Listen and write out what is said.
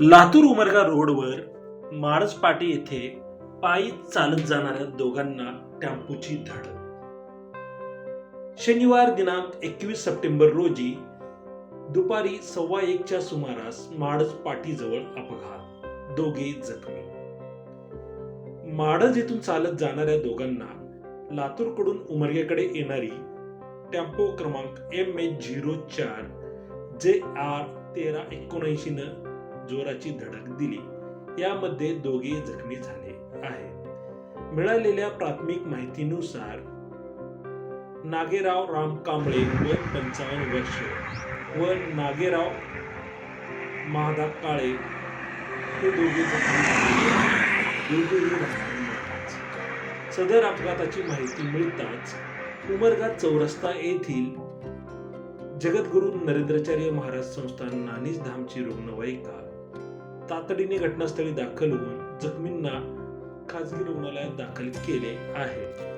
लातूर उमरगा रोडवर माळसपाटी येथे पायी चालत जाणाऱ्या दोघांना टेम्पोची धडक. शनिवार दिनांक एकवीस सप्टेंबर रोजी दुपारी सव्वा एकच्या सुमारास माळज पाटीजवळ अपघात. दोघे जखमी. माळज येथून चालत जाणाऱ्या दोघांना लातूरकडून उमरग्याकडे येणारी टेम्पो क्रमांक एम एच झिरो चार जे आर तेरा एकोणऐंशी न जोराची धडक दिली. यामध्ये दोघे जखमी झाले आहेत. मिळालेल्या प्राथमिक माहितीनुसार नागेराव राम कांबळे व पंचावन्न वर्ष व नागेराव महादा काळे हे दोघे जखमी सदर अपघाताची माहिती मिळताच उमरगा चौरस्ता येथील जगद्गुरु नरेंद्राचार्य महाराज संस्थान नानीज धामची रुग्णवाहिका. तातडीने घटनास्थळी दाखल होऊन जखमींना खाजगी रुग्णालयात दाखल केले आहे.